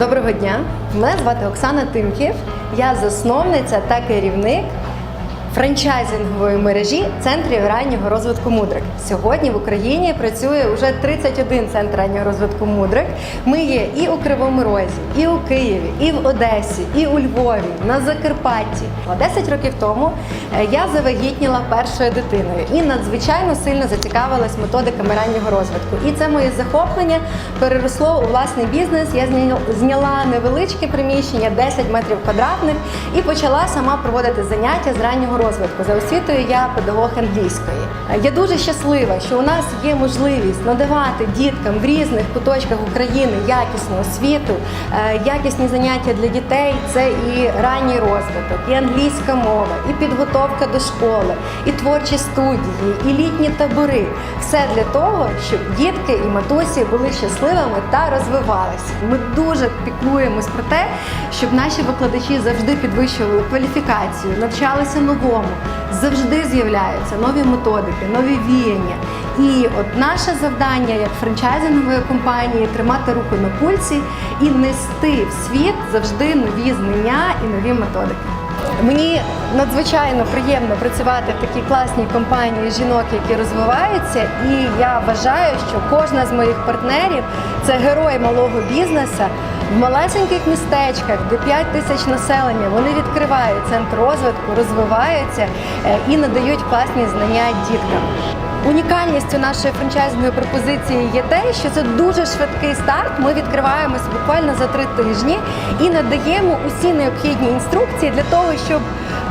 Доброго дня! Мене звати Оксана Тимків. Я засновниця та керівник франчайзингової мережі центрів раннього розвитку мудрик. Сьогодні в Україні працює вже 31 центр раннього розвитку мудрик. Ми є і у Кривому Розі, і у Києві, і в Одесі, і у Львові, на Закарпатті. А 10 років тому е, я завагітніла першою дитиною і надзвичайно сильно зацікавилась методиками раннього розвитку. І це моє захоплення переросло у власний бізнес. Я зня- зняла невеличке приміщення, 10 метрів квадратних, і почала сама проводити заняття з раннього. За освітою я педагог англійської. Я дуже щаслива, що у нас є можливість надавати діткам в різних куточках України якісну освіту, е, якісні заняття для дітей. Це і ранній розвиток, і англійська мова, і підготовка до школи, і творчі студії, і літні табори. Все для того, щоб дітки і матусі були щасливими та розвивалися. Ми дуже піклуємось про те, щоб наші викладачі завжди підвищували кваліфікацію, навчалися новому, завжди з'являються нові методики, нові віяння. І от наше завдання як франчайзингової компанії тримати руку на пульсі і нести в світ завжди нові знання і нові методики. Мені надзвичайно приємно працювати в такій класній компанії жінок, які розвиваються, і я вважаю, що кожна з моїх партнерів це герой малого бізнесу. В малесеньких містечках, де 5 тисяч населення, вони відкривають центр розвитку, розвиваються е, і надають класні знання діткам. Унікальністю нашої франчайзної пропозиції є те, що це дуже швидкий старт. Ми відкриваємося буквально за три тижні і надаємо усі необхідні інструкції для того, щоб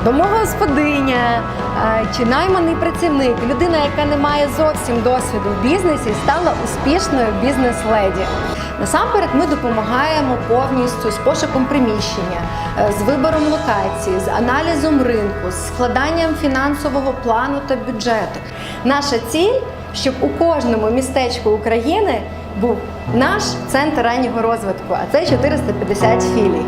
домогосподиня е, чи найманий працівник, людина, яка не має зовсім досвіду в бізнесі, стала успішною бізнес-леді. Насамперед, ми допомагаємо повністю з пошуком приміщення, е, з вибором локації, з аналізом ринку, з складанням фінансового плану та бюджету. Наша ціль, щоб у кожному містечку України був наш центр раннього розвитку, а це 450 філій.